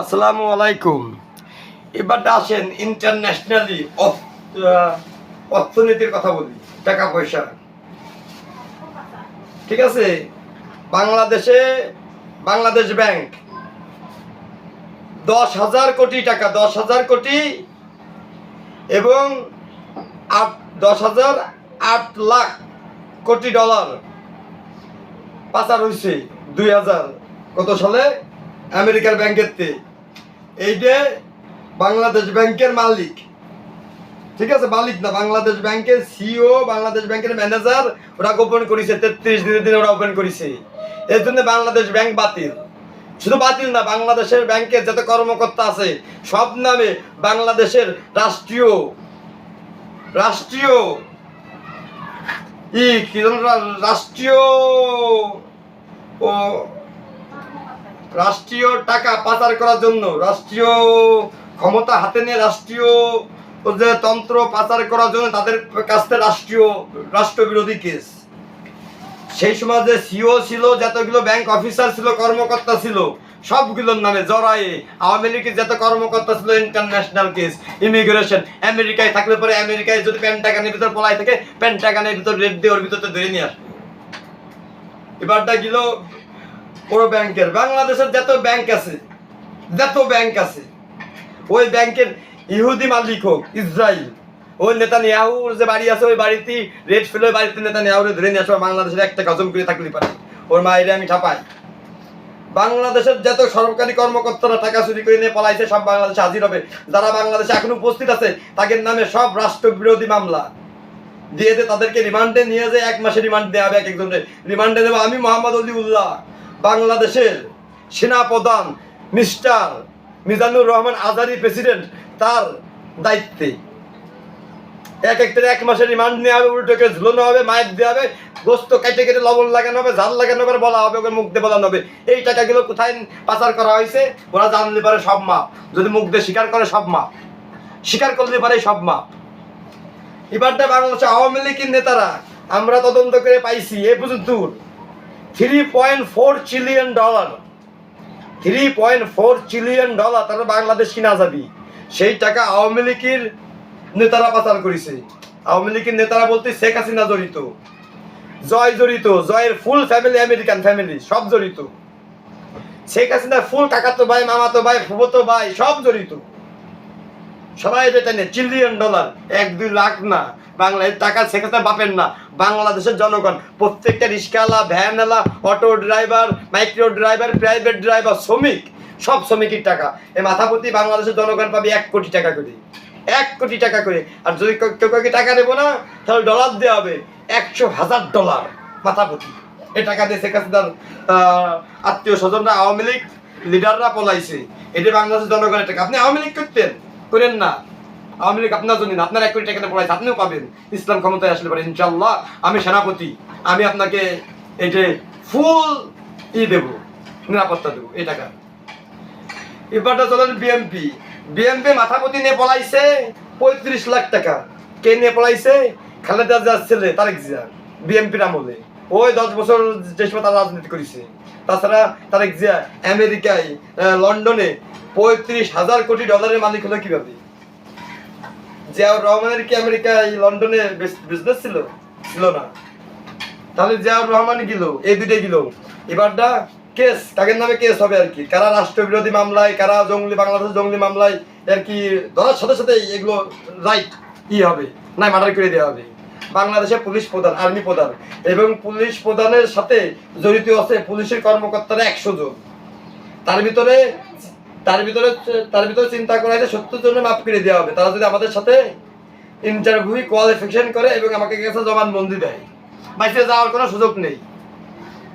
আসসালামু আলাইকুম। এবারটা আসেন ইন্টারন্যাশনালি অর্থনীতির কথা বলি, টাকা পয়সা। ঠিক আছে? বাংলাদেশে, বাংলাদেশ ব্যাংক, দশ হাজার কোটি টাকা, দশ হাজার কোটি, এবং আট, দশ হাজার আট লাখ কোটি ডলার পাচার হয়েছে দুই হাজার। কত সালে? আমেরিকার ব্যাংকের তে এইটা বাংলাদেশ ব্যাংকের মালিক। ঠিক আছে? মালিক না, বাংলাদেশ ব্যাংকের সিও বাংলাদেশ ব্যাংকের ম্যানেজার, ওরা গোপন করেছে, তেত্রিশ দিনের দিন ওরা ওপেন করেছে। এর জন্য বাংলাদেশ ব্যাংক বাতিল। শুধু বাতিল না, বাংলাদেশের ব্যাংকের যত কর্মকর্তা আছে, সব নামে বাংলাদেশের রাষ্ট্রীয় রাষ্ট্রীয় ই কি রাষ্ট্রীয় ও রাষ্ট্রীয় টাকা পাচার করার জন্য রাষ্ট্রীয় ক্ষমতা হাতে নিয়ে রাষ্ট্রীয় যে তন্ত্র পাচার করার জন্য তাদের কাছ থেকে রাষ্ট্রীয় রাষ্ট্রবিরোধী কেস। সেই সময় যে সিও ছিল, যতগুলো ব্যাংক অফিসার ছিল, কর্মকর্তা ছিল, সবগুলোর নামে জড়ায়ে আওয়ামী লীগের যত কর্মকর্তা ছিল ইন্টারন্যাশনাল কেস ইমিগ্রেশন আমেরিকায় থাকলে পরে আমেরিকায় যদি প্যান্টাগানের ভিতর পলাই থাকে প্যান্টাগানের ভিতর রেড দিয়ে ওর ভিতর ধরে নিয়ে আসবে। এবারটা গেল ব্যাংকের, বাংলাদেশের যত ব্যাংক আছে, যত ব্যাংক আছে, ওই ব্যাংকের ইহুদি মালিক হোক ইসরায়েল ওই নেতা যে বাড়ি আছে, ওই বাড়িতে রেড ফেলে বাড়িতে নেতা ধরে নিয়ে আসবে বাংলাদেশের একটা করে থাকলে পারে। ওর আমি বাংলাদেশের যত সরকারি কর্মকর্তারা টাকা চুরি করে নিয়ে পলাইছে, সব বাংলাদেশে হাজির হবে। যারা বাংলাদেশে এখন উপস্থিত আছে, তাদের নামে সব রাষ্ট্রবিরোধী মামলা। দিয়ে তাদেরকে রিমান্ডে নিয়ে যে এক মাসে রিমান্ড দেওয়া হবে এক একজনের রিমান্ডে দেবো আমি মোহাম্মদ অলি উল্লাহ বাংলাদেশের সেনাপ্রধান মিস্টার মিজানুর রহমান আজারি প্রেসিডেন্ট তার দায়িত্বে। এক একটা এক মাসের রিমান্ড নেওয়া হবে উল্টোকে ঝুলানো হবে মাইক দেওয়া হবে, গোস্ত কেটে কেটে লবণ লাগানো হবে, ঝাল লাগানো হবে, বলা হবে, ওকে মুখ দিয়ে বলানো হবে। এই টাকাগুলো কোথায় পাচার করা হয়েছে? ওরা জানলে পারে সব মাপ। যদি মুখ দিয়ে স্বীকার করে, সব মাপ। স্বীকার করলে পারে সব মাপ। এবারটা বাংলাদেশে আওয়ামী লীগের নেতারা, আমরা তদন্ত করে পাইছি, এ পর্যন্ত। Three point four trillion dollar three point four trillion dollar তারা বাংলাদেশ কিনা যাবি? সেই টাকা আওয়ামী লীগের নেতারা পাচার করেছে। আওয়ামী লীগের নেতারা বলতে শেখ হাসিনা জড়িত। জয় জড়িত। জয়ের ফুল ফ্যামিলি আমেরিকান ফ্যামিলি সব জড়িত। শেখ হাসিনার ফুল কাকাতো ভাই, মামাতো ভাই ফুবতো ভাই, সব জড়িত। সবাই এটা নিয়ে। ট্রিলিয়ন ডলার এক, দুই লাখ না। বাংলাদেশ টাকা সেখানে বাপের না। বাংলাদেশের জনগণ, প্রত্যেকটা রিক্সাওয়ালা, ভ্যানওয়ালা, auto driver micro driver private driver শ্রমিক, সব শ্রমিকের টাকা। এই মাথাপতি বাংলাদেশের জনগণ পাবে এক কোটি টাকা করে। এক কোটি টাকা করে। আর যদি কেউ কাউকে টাকা দেবো না, তাহলে ডলার দেওয়া হবে। একশো হাজার ডলার মাথাপতি এ টাকা দিয়ে শেখ হাসিনার আত্মীয় স্বজনরা আওয়ামী লীগ লিডাররা পলাইছে। এটা বাংলাদেশের জনগণের টাকা। আপনি আওয়ামী লীগ করতেন? করেন না। আওয়ামী লীগ আপনার জন্য আপনার এক কোটি টাকা পড়াইছে, আপনিও পাবেন। ইসলাম ক্ষমতায় আসলে পারে ইনশাল্লাহ আমি সেনাপতি, আমি আপনাকে এই যে ফুল ই দেব, নিরাপত্তা দেবো, এই টাকা। এবারটা চলেন বিএমপি বিএমপি মাথাপতি নিয়ে পলাইছে পঁয়ত্রিশ লাখ টাকা। কে নিয়ে পলাইছে? খালেদা জিয়ার ছেলে, তারেক জিয়া বিএমপির আমলে। ওই দশ বছর যে সময় তারা রাজনীতি করেছে। তাছাড়া তারেক জিয়া আমেরিকায় লন্ডনে পঁয়ত্রিশ হাজার কোটি ডলারের মালিক হলো কীভাবে? জিয়াউর রহমানের কি আমেরিকায় লন্ডনে বিজনেস ছিল? ছিল না। তাহলে জিয়াউর রহমান গেল, এই দুইটাই গেল। এবারটা কেস কাকের নামে কেস হবে আর কি। কারা রাষ্ট্রবিরোধী মামলায়, কারা জঙ্গলি বাংলাদেশ জঙ্গলি মামলায় আর কি ধরার সাথে সাথে এগুলো রাইট ই হবে, নাই মার্ডার করে দেওয়া হবে। বাংলাদেশের পুলিশ প্রধান আর্মি প্রধান, এবং পুলিশ প্রধানের সাথে জড়িত আছে পুলিশের কর্মকর্তারা একশো জন। তার ভিতরে তার ভিতরে তার ভিতরে চিন্তা করা হয়েছে সত্তর জনের মাফ করে দেওয়া হবে। তারা যদি আমাদের সাথে ইন্টারভিউ কোয়ালিফিকেশন করে এবং আমাকে কাছে জবানবন্দি দেয়। বাইসে যাওয়ার কোনো সুযোগ নেই।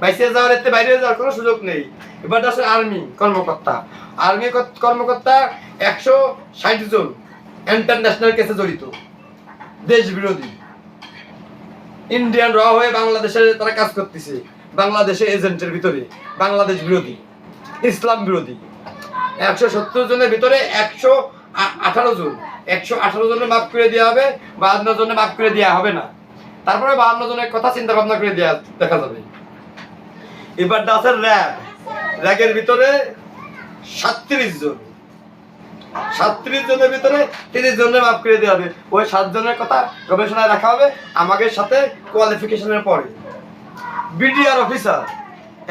বাইসে যাওয়ার এতে বাইরে যাওয়ার কোনো সুযোগ নেই। এবার আসলে আর্মি কর্মকর্তা। আর্মি কর্মকর্তা একশো ষাট জন ইন্টারন্যাশনাল কেসে জড়িত। দেশ বিরোধী ইন্ডিয়ান র হয়ে বাংলাদেশে তারা কাজ করতেছে। বাংলাদেশে এজেন্টের ভিতরে। বাংলাদেশ বিরোধী। ইসলাম বিরোধী। একশো সত্তর জনের ভিতরে একশো আঠারো জন। একশো আঠারো জনের মাফ করে দেওয়া হবে, বাহান্ন জনের মাফ করে দেওয়া হবে না। তারপরে বাহান্ন জনের কথা চিন্তা ভাবনা করে দেওয়া দেখা যাবে। এবার আছে র্যাব। র্যাগের ভিতরে সাতত্রিশ জন। সাতত্রিশ জনের ভিতরে তিরিশ জনের মাফ করে দেওয়া হবে। ওই সাত জনের কথা গবেষণায় রাখা হবে, আমাদের সাথে কোয়ালিফিকেশনের পরে। বিডিআর অফিসার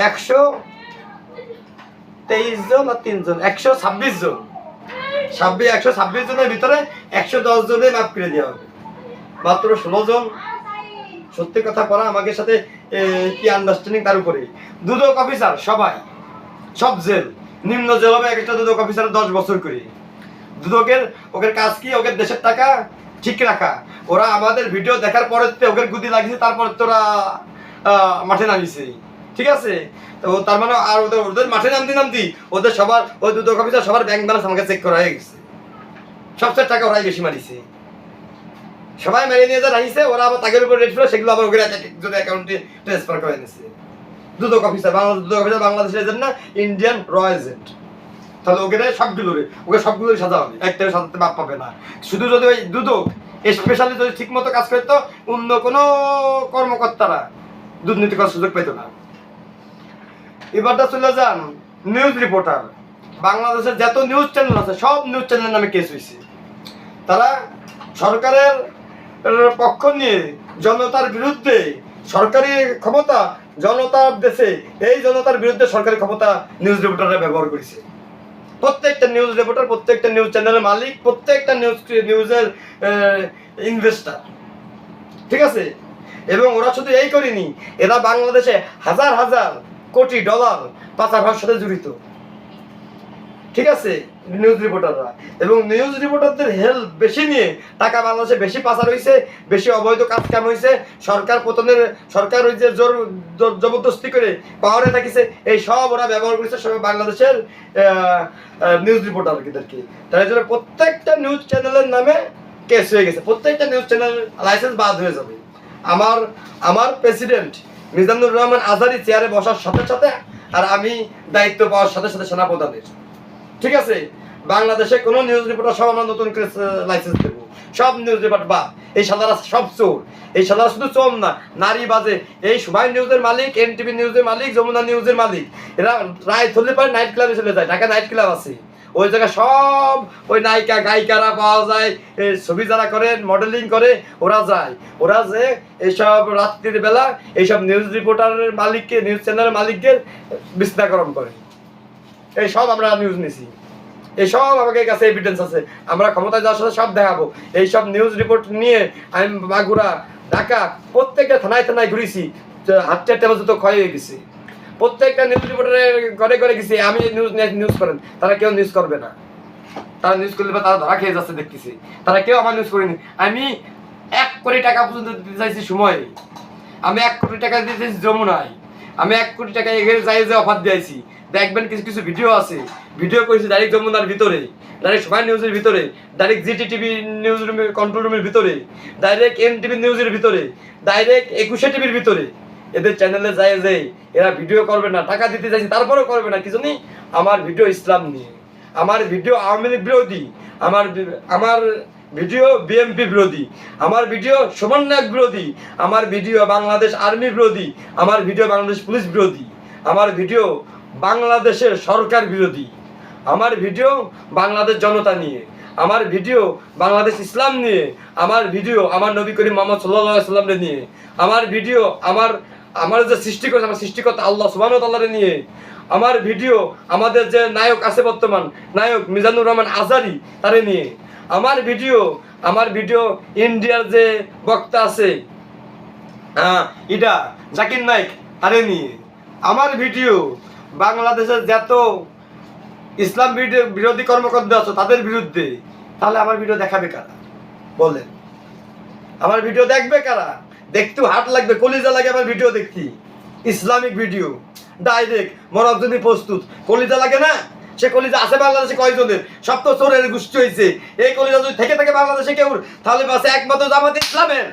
একশো তেইশ জন আর তিনজন একশো ছাব্বিশ জন। ছাব্বিশ একশো ছাব্বিশ জনের ভিতরে একশো দশ জনে মাফ করে দেওয়া হবে। মাত্র ষোলো জন। সত্যি কথা করা আমাদের সাথে কি আন্ডারস্ট্যান্ডিং তার উপরে? দুদক অফিসার সবাই, সব জেল। নিম্ন জেল হবে এক একটা দুদক অফিসার দশ বছর করে। দুদকের, ওদের কাজ কি? ওদের দেশের টাকা ঠিক রাখা। ওরা আমাদের ভিডিও দেখার পরে ওদের গুদি লাগিয়েছে, তারপর তোরা মাঠে নামিয়েছে ঠিক আছে? তো তার মানে আর ওদের ওদের মাঠে নামতে, নামতি। ওদের সবার ওই দুদক অফিসার সবার ব্যাংক ব্যালেন্স আমাকে চেক করা হয়ে গেছে। সবচেয়ে টাকা ওরাই বেশি মারিছে। সবাই মেরে নিয়ে যা রাখিছে ওরা আবার তাদের উপর রেট ছিল সেগুলো আবার এক একজনের অ্যাকাউন্টে ট্রান্সফার করে নিয়েছে দুদক অফিসার বাংলাদেশ দুদক অফিসার বাংলাদেশের এজেন্ট না ইন্ডিয়ান র এজেন্ট তাহলে ওকে সবগুলো ওকে সবগুলো সাজা হবে। একটাও সাজাতে বাপ পাবে না। শুধু যদি ওই দুদক স্পেশালি যদি ঠিক মতো কাজ করতো, অন্য কোনো কর্মকর্তারা দুর্নীতি করার সুযোগ পেত না। এবারটা চলে যান নিউজ রিপোর্টার বাংলাদেশের যত নিউজ চ্যানেল আছে, সব নিউজ চ্যানেলের নামে কেস হয়েছে তারা সরকারের পক্ষ নিয়ে জনতার বিরুদ্ধে সরকারি ক্ষমতা জনতার দেশে, এই জনতার বিরুদ্ধে সরকারি ক্ষমতা নিউজ রিপোর্টাররা ব্যবহার করেছে। প্রত্যেকটা নিউজ রিপোর্টার প্রত্যেকটা নিউজ চ্যানেলের মালিক, প্রত্যেকটা নিউজ নিউজের ইনভেস্টার ঠিক আছে? এবং ওরা শুধু এই করেনি, এরা বাংলাদেশে হাজার হাজার কোটি ডলার পাচার সাথে জড়িত। ঠিক আছে নিউজ রিপোর্টাররা এবং নিউজ রিপোর্টারদের হেল্প বেশি নিয়ে টাকা বাংলাদেশে বেশি পাচার হয়েছে বেশি অবৈধ কাজ কাম হয়েছে সরকার পতনের, সরকার ওই যে জোর জবরদস্তি করে পাওয়ারে থাকিছে, এই সব ওরা ব্যবহার করেছে সব বাংলাদেশের নিউজ রিপোর্টারদেরকে তাই জন্য প্রত্যেকটা নিউজ চ্যানেলের নামে কেস হয়ে গেছে। প্রত্যেকটা নিউজ চ্যানেল লাইসেন্স বাদ হয়ে যাবে। আমার আমার প্রেসিডেন্ট মিজানুর রহমান আজারি চেয়ারে বসার সাথে সাথে আর আমি দায়িত্ব পাওয়ার সাথে সাথে সেনাপ্রধানের। ঠিক আছে? বাংলাদেশে কোনো নিউজ রিপোর্টার সব আমরা নতুন লাইসেন্স দেবো। সব নিউজ রিপোর্টার বা এই সাদারা সব চোর। এই সাদারা শুধু চোর না, নারী বাজে। এই সময় নিউজের মালিক এনটিভি নিউজের মালিক, যমুনা নিউজের মালিক। এরা রায় ধরলে পরে নাইট ক্লাবে চলে যায়। ঢাকা নাইট ক্লাব আছে। ওই জায়গায় সব ওই নায়িকা, গায়িকারা পাওয়া যায়। ছবি যারা করে মডেলিং করে, ওরা যায়। ওরা যে এইসব রাত্রির বেলা এইসব নিউজ রিপোর্টারের মালিককে নিউজ চ্যানেলের মালিককে বিশ্লেষণ করে। এই সব আমরা নিউজ নিছি। এই সব আমাদের কাছে এভিডেন্স আছে। আমরা ক্ষমতায় যাওয়ার সাথে সব দেখাবো। এই সব নিউজ রিপোর্ট নিয়ে আমি বাগুড়া ঢাকা প্রত্যেকটা থানায় থানায় ঘুরেছি। হাত চারটে তো ক্ষয় হয়ে গেছে। প্রত্যেকটা নিউজ রিপোর্টারের ঘরে ঘরে গেছি, আমি নিউজ নিউজ করেন। তারা কেউ নিউজ করবে না। তারা নিউজ করলে তারা ধরা খেয়ে যাচ্ছে দেখতেছি। তারা কেউ আমার নিউজ করেনি। আমি এক কোটি টাকা পর্যন্ত দিতে চাইছি সময়। আমি এক কোটি টাকা দিতে চাইছি যমুনায়। আমি এক কোটি টাকা এগিয়ে যাই যে অফার দিয়েছি। দেখবেন কিছু কিছু ভিডিও আছে। ভিডিও করেছি ডাইরেক্ট যমুনার ভিতরে। ডাইরেক্ট সবাই নিউজের ভিতরে। ডাইরেক্ট জিটি টিভি নিউজ রুমের কন্ট্রোল রুমের ভিতরে। ডাইরেক্ট এন টিভি নিউজের ভিতরে। ডাইরেক্ট একুশে টিভির ভিতরে। এদের চ্যানেলে যায় যে এরা ভিডিও করবে না টাকা দিতে চাইছে তারপরেও করবে না কিছু আমার ভিডিও ইসলাম নিয়ে আমার ভিডিও আওয়ামী লীগ বিরোধী আমার আমার ভিডিও বিএমপি বিরোধী আমার ভিডিও সমন্বয়ক বিরোধী আমার ভিডিও বাংলাদেশ আর্মি বিরোধী আমার ভিডিও বাংলাদেশ পুলিশ বিরোধী আমার ভিডিও বাংলাদেশের সরকার বিরোধী আমার ভিডিও বাংলাদেশ জনতা নিয়ে আমার ভিডিও বাংলাদেশ ইসলাম নিয়ে আমার ভিডিও আমার নবী করিম মোহাম্মদ সাল্লাহ সাল্লামকে নিয়ে আমার ভিডিও আমার আমার যে সৃষ্টি করেছে, আমার সৃষ্টিকর্তা আল্লাহ সুবাহ তাল্লাহরে নিয়ে। আমার ভিডিও, আমাদের যে নায়ক আছে বর্তমান, নায়ক মিজানুর রহমান আজারি, তারে নিয়ে। আমার ভিডিও আমার ভিডিও ইন্ডিয়ার যে বক্তা আছে হ্যাঁ এটা জাকির নাইক তারে নিয়ে। আমার ভিডিও বাংলাদেশের যত ইসলাম বিরোধী- বিরোধী কর্মকর্তা আছে, তাদের বিরুদ্ধে। তাহলে আমার ভিডিও দেখাবে কারা? বলেন। আমার ভিডিও দেখবে কারা? দেখতেও হাট লাগবে, কলিজা লাগে আমার ভিডিও দেখতে। ইসলামিক ভিডিও ডাইরেক্ট মরার জন্য প্রস্তুত। কলিজা লাগে না? সে কলিজা আছে বাংলাদেশে কয়জনের? সব তো চোরের গোষ্ঠী হয়েছে। এই কলিজা যদি থেকে থাকে বাংলাদেশে কেউ, তাহলে বাসে একমাত্র জামাত ইসলামের।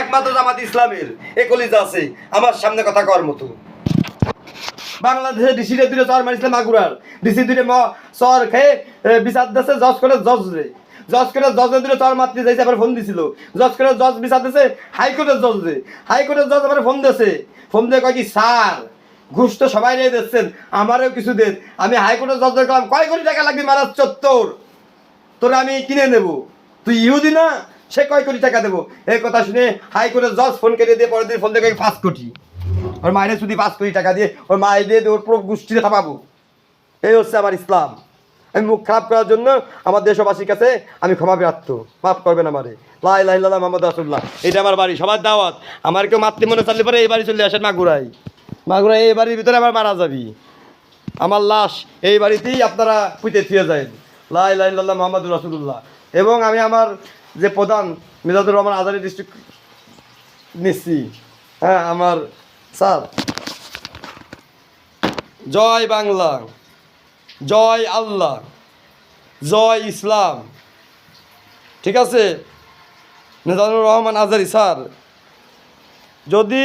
একমাত্র জামাত ইসলামের এই কলিজা আছে। আমার সামনে কথা কর মতো। বাংলাদেশে ডিসিরে দুটো চর মারিছিল মাগুরার। ডিসি ম, চর খেয়ে বিচার দেশে জজ করে জজ রে। জজ করে জজের দুটো চর মারতে যাইছে আবার ফোন দিছিল। জজ করে জজ বিচার দিয়েছে হাইকোর্টের জজ রে হাইকোর্টের জজ আবার ফোন দিয়েছে ফোন দিয়ে কয় কি, স্যার, ঘুষ তো সবাই নিয়ে দিচ্ছেন, আমারও কিছু দেন। আমি হাইকোর্টে জজ করলাম কয় কোটি টাকা লাগবে মারাজ চত্বর? তোরে আমি কিনে নেব। তুই ইহুদি না? সে কয় কোটি টাকা দেবো? এই কথা শুনে হাইকোর্টের জজ ফোন কেটে দিয়ে পরের দিন ফোন দেখে পাঁচ কোটি। ওর মায়ের শুধু পাঁচ কোটি টাকা দিয়ে ওর মায়ের দিয়ে দিয়ে ওর পুরো গোষ্ঠীতে থামাবো। এই হচ্ছে আমার ইসলাম। আমি মুখ খারাপ করার জন্য আমার দেশবাসীর কাছে আমি ক্ষমা প্রার্থ। মাফ করবেন আমারে। লাই লাই লাল্লাহ মোহাম্মদ রাসুল্লাহ এটা আমার বাড়ি, সবার দাওয়াত। আমার কেউ মাতৃ মনে চাললে পরে এই বাড়ি চলে আসেন মাগুরাই মাগুরাই এই বাড়ির ভিতরে আমার মারা যাবি। আমার লাশ এই বাড়িতেই আপনারা পুঁতে থুয়ে যায় লাই লাই লাল্লাহ মোহাম্মদ রাসুল্লাহ এবং আমি আমার যে প্রধান মিজাদুর রহমান আজারি ডিস্ট্রিক্ট নিচ্ছি। হ্যাঁ আমার স্যার। জয় বাংলা। জয় আল্লাহ, জয় ইসলাম। ঠিক আছে? মেজানুর রহমান আজারি স্যার, যদি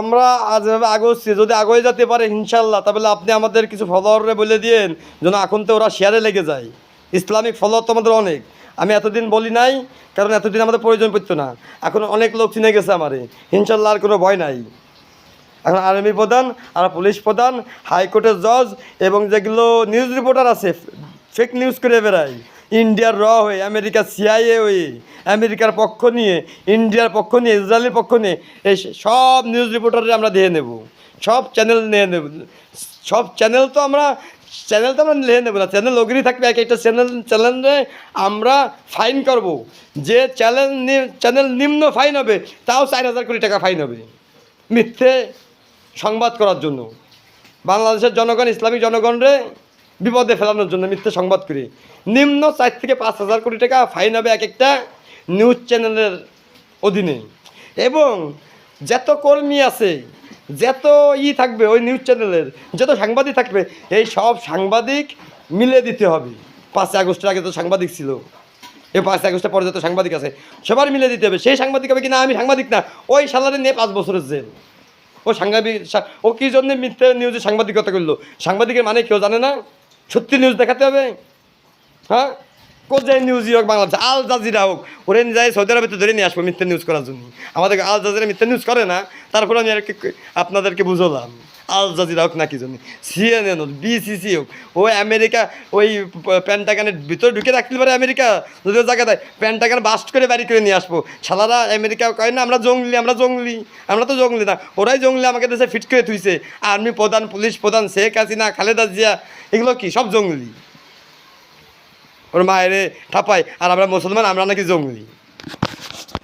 আমরা আজ আগস্টে, যদি আগে যেতে পারে ইনশাল্লাহ, তাহলে আপনি আমাদের কিছু ফলোয়ারে বলে দিয়েন যেন এখন তো ওরা শেয়ারে লেগে যায়। ইসলামিক ফলোয়ার তো আমাদের অনেক। আমি এতদিন বলি নাই, কারণ এতদিন আমাদের প্রয়োজন পড়তো না। এখন অনেক লোক চিনে গেছে আমারে। ইনশাল্লাহ আর কোনো ভয় নাই। এখন আর্মি প্রধান, আর পুলিশ প্রধান হাইকোর্টের জজ এবং যেগুলো নিউজ রিপোর্টার আছে ফেক নিউজ করে বেড়ায়। ইন্ডিয়ার র হয়ে আমেরিকার সিআইএ হয়ে, আমেরিকার পক্ষ নিয়ে, ইন্ডিয়ার পক্ষ নিয়ে, ইসরায়েলের পক্ষ নিয়ে, এই সব নিউজ রিপোর্টারে আমরা দিয়ে নেব। সব চ্যানেল নিয়ে নেব। সব চ্যানেল তো আমরা চ্যানেল তো আমরা নিয়ে নেব না। চ্যানেল ওগেরই থাকবে, এক একটা চ্যানেল চ্যানেলে আমরা ফাইন করব। যে চ্যানেল চ্যানেল নিম্ন ফাইন হবে, তাও চার হাজার কোটি টাকা ফাইন হবে। মিথ্যে সংবাদ করার জন্য। বাংলাদেশের জনগণ, ইসলামী জনগণরে বিপদে ফেলানোর জন্য মিথ্যে সংবাদ করি। নিম্ন চার থেকে পাঁচ হাজার কোটি টাকা ফাইন হবে এক একটা নিউজ চ্যানেলের অধীনে। এবং যত কর্মী আছে, যত ই থাকবে ওই নিউজ চ্যানেলের, যত সাংবাদিক থাকবে, এই সব সাংবাদিক মিলে দিতে হবে। পাঁচই আগস্টের আগে তো সাংবাদিক ছিল। এই পাঁচই আগস্টের পরে যত সাংবাদিক আছে, সবার মিলে দিতে হবে। সেই সাংবাদিক হবে কিনা, আমি সাংবাদিক না, ওই সালারে নিয়ে পাঁচ বছরের জেল। ও সাংবাদিক ও কী জন্য মিথ্যে নিউজে সাংবাদিকতা করল সাংবাদিকের মানে কেউ জানে না? সত্যি নিউজ দেখাতে হবে? হ্যাঁ? কোথায় নিউজই হোক, বাংলাদেশ, আল জাজিরা হোক, ওরে যাই সৌদি আরবে ধরে নিয়ে আসব মিথ্যা নিউজ করার জন্য। আমাদেরকে আল জাজিরা মিথ্যা নিউজ করে না, তারপরে আমি আর কি- আপনাদেরকে বুঝলাম। আল জাজিরা হোক না কি জন্য সিএনএন হোক বিসিসি হোক ওই আমেরিকা, ওই প্যান্টাগানের ভিতরে ঢুকে রাখতে পারে আমেরিকা যদি জায়গা দেয় প্যান্টাগান বাস্ট করে বাড়ি করে নিয়ে আসব। শালারা আমেরিকা কয় না, আমরা জঙ্গলি আমরা জঙ্গলি, আমরা তো জঙ্গলি না, ওরাই জঙ্গলি আমাকে দেশে ফিট করে থুইছে। আর্মি প্রধান পুলিশ প্রধান, শেখ হাসিনা, খালেদা জিয়া, এগুলো কি, সব জঙ্গলি। ওর মায়েরে ঠাপায়, আর আমরা মুসলমান, আমরা নাকি জঙ্গলি।